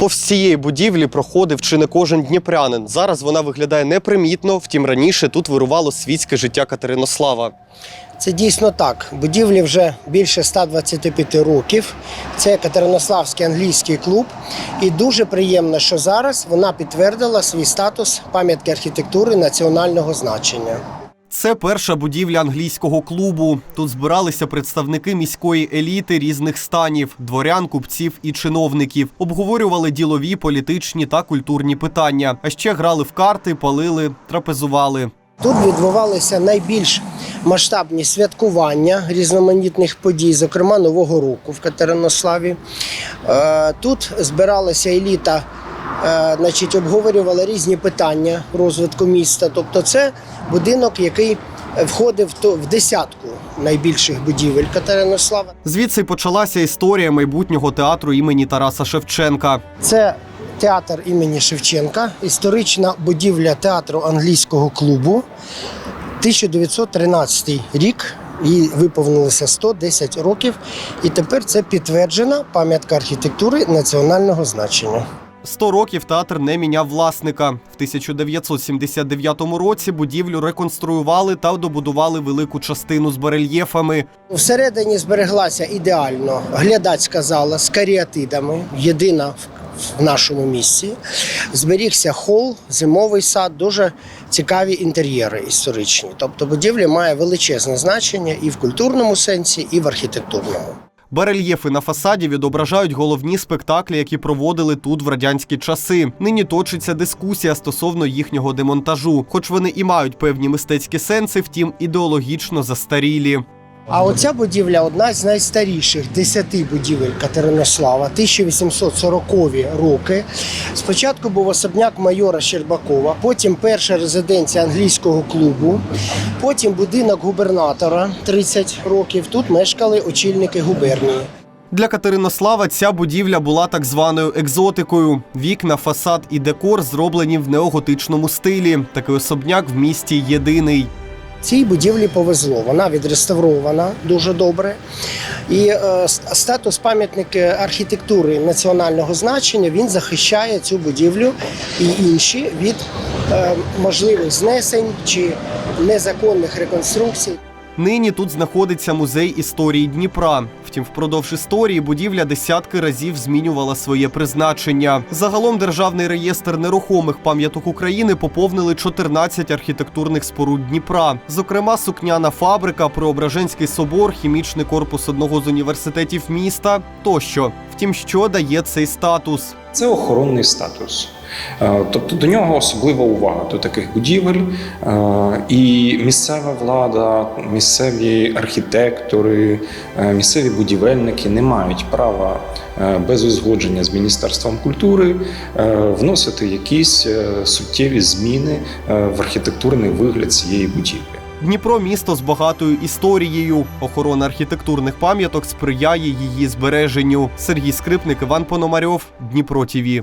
Повз цієї будівлі проходив чи не кожен дніпрянин. Зараз вона виглядає непримітно, втім раніше тут вирувало світське життя Катеринослава. Це дійсно так. Будівлі вже більше 125 років. Це Катеринославський англійський клуб. І дуже приємно, що зараз вона підтвердила свій статус пам'ятки архітектури національного значення. Це перша будівля англійського клубу. Тут збиралися представники міської еліти різних станів, дворян, купців і чиновників. Обговорювали ділові, політичні та культурні питання. А ще грали в карти, палили, трапезували. Тут відбувалися найбільш масштабні святкування різноманітних подій, зокрема Нового року в Катеринославі. Е, Тут збиралася еліта, значить, обговорювала різні питання розвитку міста. Тобто, це будинок, який входив в десятку найбільших будівель Катеринослава. Звідси почалася історія майбутнього театру імені Тараса Шевченка. Це театр імені Шевченка, історична будівля театру англійського клубу. 1913 рік. Їй виповнилося 110 років, і тепер це підтверджена пам'ятка архітектури національного значення. Сто років театр не міняв власника. В 1979 році будівлю реконструювали та добудували велику частину з барельєфами. Всередині збереглася ідеально глядацька зала з каріатидами, єдина в нашому місці. Зберігся хол, зимовий сад, дуже цікаві інтер'єри історичні. Тобто будівля має величезне значення і в культурному сенсі, і в архітектурному. Барельєфи на фасаді відображають головні спектаклі, які проводили тут в радянські часи. Нині точиться дискусія стосовно їхнього демонтажу, хоч вони і мають певні мистецькі сенси, втім ідеологічно застарілі. А оця будівля одна з найстаріших десяти будівель Катеринослава, 1840 роки. Спочатку був особняк майора Щербакова, потім перша резиденція англійського клубу, потім будинок губернатора 30 років. Тут мешкали очільники губернії. Для Катеринослава ця будівля була так званою екзотикою. Вікна, фасад і декор зроблені в неоготичному стилі. Такий особняк в місті єдиний. Цій будівлі повезло. Вона відреставрована дуже добре. І е, статус пам'ятника архітектури національного значення він захищає цю будівлю і інші від е, можливих знесень чи незаконних реконструкцій. Нині тут знаходиться музей історії Дніпра. Втім, впродовж історії будівля десятки разів змінювала своє призначення. Загалом державний реєстр нерухомих пам'яток України поповнили 14 архітектурних споруд Дніпра. Зокрема, сукняна фабрика, Преображенський собор, хімічний корпус одного з університетів міста тощо. Втім, що дає цей статус? Це охоронний статус. Е, Тобто до нього особлива увага до таких будівель. Е, І місцева влада, місцеві архітектори, е, місцеві будівельники не мають права без узгодження з Міністерством культури вносити якісь суттєві зміни в архітектурний вигляд цієї будівлі. Дніпро місто з багатою історією. Охорона архітектурних пам'яток сприяє її збереженню. Сергій Скрипник, Іван Пономарьов, Дніпро ТІВІ.